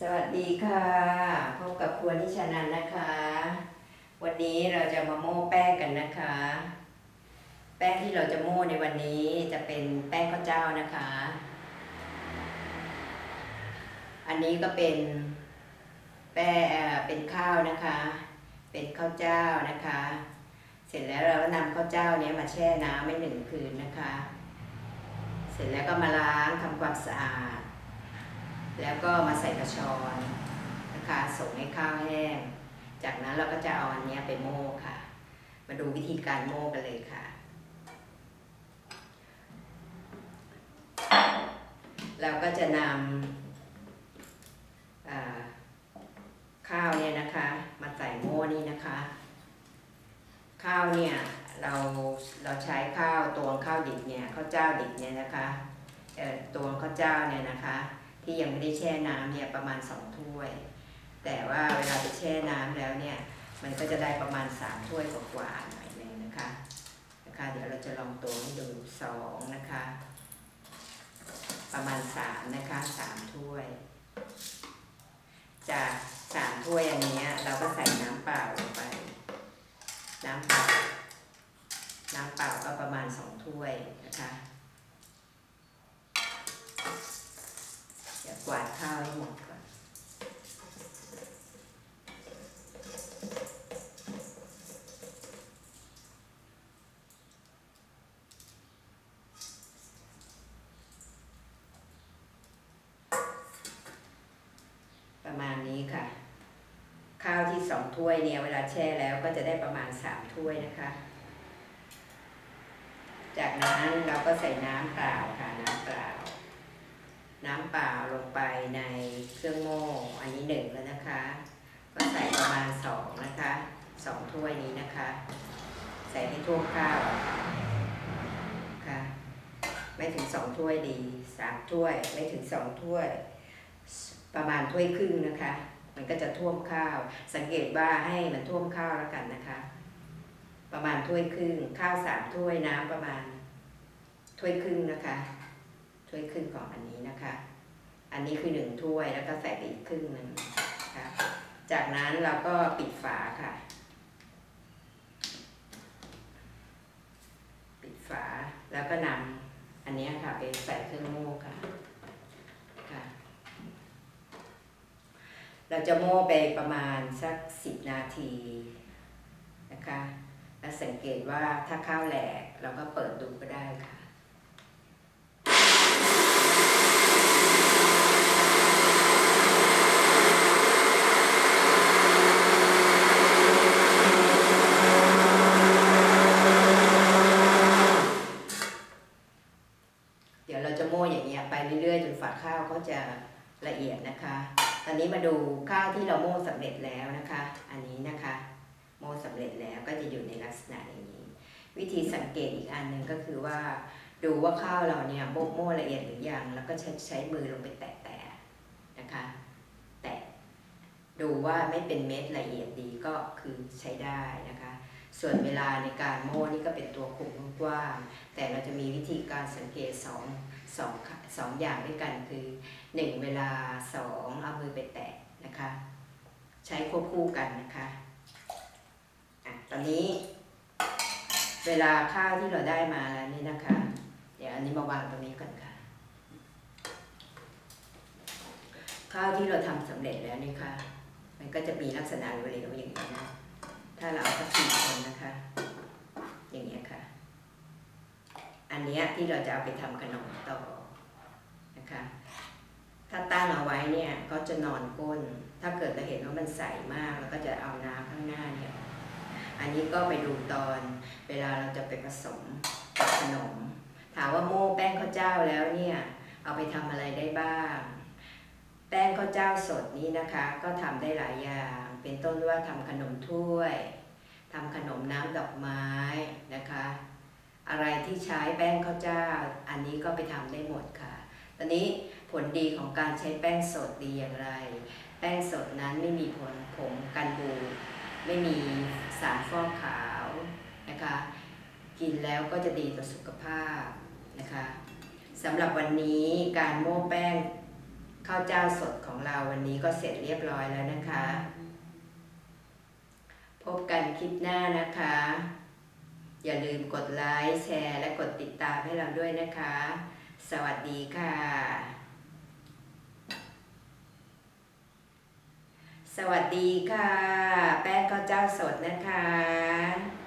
สวัสดีค่ะ พบกับครัวนิชานันนะคะ วันนี้เราจะมาโม้แป้งกันนะคะ แป้งที่เราจะโม้ในวันนี้จะเป็นแป้งข้าวเจ้านะคะ อันนี้ก็เป็นแป้งเป็นข้าวนะคะ เป็นข้าวเจ้านะคะ เสร็จแล้วเราก็นำข้าวเจ้านี้มาแช่น้ำไว้หนึ่งคืนนะคะ เสร็จแล้วก็มาล้างทำความสะอาด แล้วก็มาใส่กระชอนนะคะส่งให้ข้าวแห้ง จากนั้นเราก็จะเอาอันนี้ไปโม่ค่ะ มาดูวิธีการโม่กันเลยค่ะ เราก็จะนำข้าวเนี่ยนะคะ มาใส่โม่นี่นะคะ ข้าวเนี่ยเราเราใช้ข้าวตวงข้าวดิบเนี่ยข้าวเจ้าดิบเนี่ยนะคะตวงข้าวเจ้าเนี่ยนะคะ ที่ยังไม่ได้แช่น้ำเนี่ยประมาณสองถ้วย แต่ว่าเวลาไปแช่น้ำแล้วเนี่ยมันก็จะได้ประมาณสามถ้วยกว่าๆหน่อยนึงนะคะนะคะเดี๋ยวเราจะลองตัวให้ดูสองนะคะ ประมาณสามนะคะสามถ้วย จากสามถ้วยอันนี้เราก็ใส่น้ำเปล่าลงไป น้ำเปล่าน้ำเปล่าก็ประมาณสองถ้วยนะคะ เดี๋ย วาดข้าวให้หมดก่อนประมาณนี้ค่ะ ข้าวที่สองถ้วยเนี่ยเวลาแช่แล้วก็จะได้ประมาณสามถ้วยนะคะ จากนั้นเราก็ใส่น้ำเปล่าค่ะน้ำเปล่า น้ำเปล่าลงไปในเครื่องโม่อันนี้หนึ่งแล้วนะคะ ก็ใส่ประมาณสองนะคะสองถ้วยนี้นะคะ ใส่ให้ท่วมข้าวค่ะไม่ถึงสองถ้วยดีสามถ้วยไม่ถึงสองถ้วย ประมาณถ้วยครึ่งนะคะ มันก็จะท่วมข้าว สังเกตว่าให้มันท่วมข้าวแล้วกันนะคะ ประมาณถ้วยครึ่งข้าวสามถ้วยน้ำประมาณถ้วยครึ่งนะคะ ถ้วยครึ่งของอันนี้นะคะ อันนี้คือหนึ่งถ้วยแล้วก็ใส่ไปอีกครึ่งหนึ่งค่ะจากนั้นเราก็ปิดฝาค่ะ ปิดฝาแล้วก็นำอันนี้ค่ะไปใส่เครื่องโม่ค่ะค่ะ เราจะโม่ไปประมาณสักสิบนาทีนะคะแล้วสังเกตว่าถ้าข้าวแหลกเราก็เปิดดูก็ได้ค่ะ เดี๋ยวเราจะโม่อย่างเงี้ยไปเรื่อยๆจ นฝาข้าวเขาจะละเอียดนะคะ ตอนนี้มาดูข้าวที่เราโม่สำเร็จแล้วนะคะ อันนี้นะคะ โม่สำเร็จแล้วก็จะอยู่ในลักษณะอย่างนี้ วิธีสังเกตอีกอันหนึ่งก็คือว่า ดูว่าข้าวเราเนี่ยโม่โม่ละเอียดหรือยัง แล้วก็ใช้ใช้มือลงไปแตะๆนะคะ แตะดูว่าไม่เป็นเม็ดละเอียดดีก็คือใช้ได้นะคะ ส่วนเวลาในการโม่นี่ก็เป็นตัวคุมกว้างแต่เราจะมีวิธีการสังเกตสองสองสองอย่างด้วยกันคือหนึ่งเวลาสองเอามือไปแตะนะคะ ใช้ควบคู่กันนะคะอะตอนนี้ เวลาข้าวที่เราได้มาแล้วนี่นะคะ เดี๋ยวอันนี้มาวางตรงนี้ก่อนค่ะ ข้าวที่เราทำสำเร็จแล้วนี่ค่ะ มันก็จะมีลักษณะเหลวๆอย่างนี้นะ ถ้าเราเอาสักสี่คนนะคะ อย่างเงี้ยค่ะ อันเนี้ยที่เราจะเอาไปทำขนมต่อนะคะ ถ้าตั้งเอาไว้เนี่ยก็จะนอนก้น ถ้าเกิดเราเห็นว่ามันใสมากเราก็จะเอาน้ำข้างหน้าเนี่ย อันนี้ก็ไปดูตอนเวลาเราจะไปผสมขนม ถามว่าโม่แป้งข้าวเจ้าแล้วเนี่ยเอาไปทำอะไรได้บ้าง แป้งข้าวเจ้าสดนี้นะคะ ก็ทำได้หลายอย่าง เป็นต้นว่าทำขนมถ้วยทำขนมน้ำดอกไม้นะคะ อะไรที่ใช้แป้งข้าวเจ้า อันนี้ก็ไปทำได้หมดค่ะ ตอนนี้ผลดีของการใช้แป้งสดดีอย่างไร แป้งสดนั้นไม่มีผลผงกันบูดไม่มีสารฟอกขาวนะคะ กินแล้วก็จะดีต่อสุขภาพนะคะสำหรับวันนี้การโม้แป้งข้าวเจ้าสดของเราวันนี้ก็เสร็จเรียบร้อยแล้วนะคะ พบกันคลิปหน้านะคะ อย่าลืมกดไลค์แชร์ และกดติดตามให้เราด้วยนะคะ สวัสดีค่ะ สวัสดีค่ะ แป้งข้าวเจ้าสดนะคะ